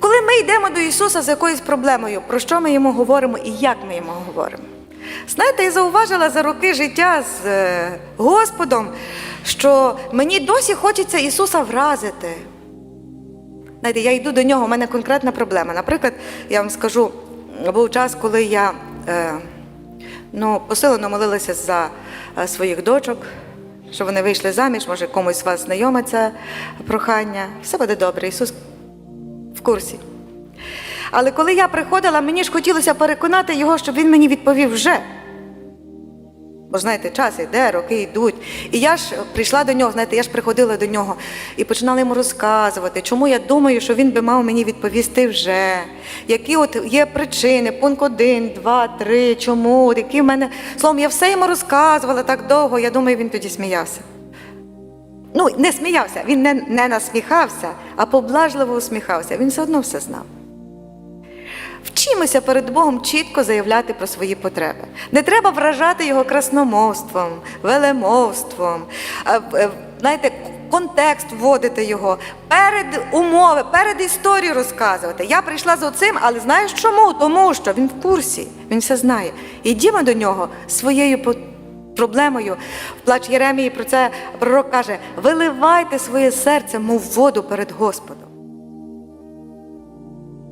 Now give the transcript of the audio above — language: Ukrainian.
Коли ми йдемо до Ісуса з якоюсь проблемою, про що ми йому говоримо і як ми йому говоримо? Знаєте, я зауважила за роки життя з е, Господом, що мені досі хочеться Ісуса вразити. Знаєте, я йду до нього, у мене конкретна проблема. Наприклад, я вам скажу, був час, коли я е, ну, посилено молилася за е, своїх дочок, що вони вийшли заміж, може комусь з вас знайоме це прохання. Все буде добре, Ісус в курсі. Але коли я приходила, мені ж хотілося переконати його, щоб він мені відповів вже. Бо знаєте, час йде, роки йдуть. І я ж прийшла до нього, знаєте, я ж приходила до нього і починала йому розказувати, чому я думаю, що він би мав мені відповісти вже. Які от є причини, пункт один, два, три, чому, які в мене. Словом, я все йому розказувала так довго, я думаю, він тоді сміявся. Ну, не сміявся, він не, не насміхався, а поблажливо усміхався. Він все одно все знав. Вчимося перед Богом чітко заявляти про свої потреби. Не треба вражати його красномовством, велемовством, е, знаєте, контекст вводити його, перед умови, перед історією розказувати. Я прийшла з оцим, але знаєш чому? Тому що він в курсі, він все знає. Ідімо до нього своєю по- проблемою. В плач Єремії про це пророк каже: виливайте своє серце, мов воду перед Господом.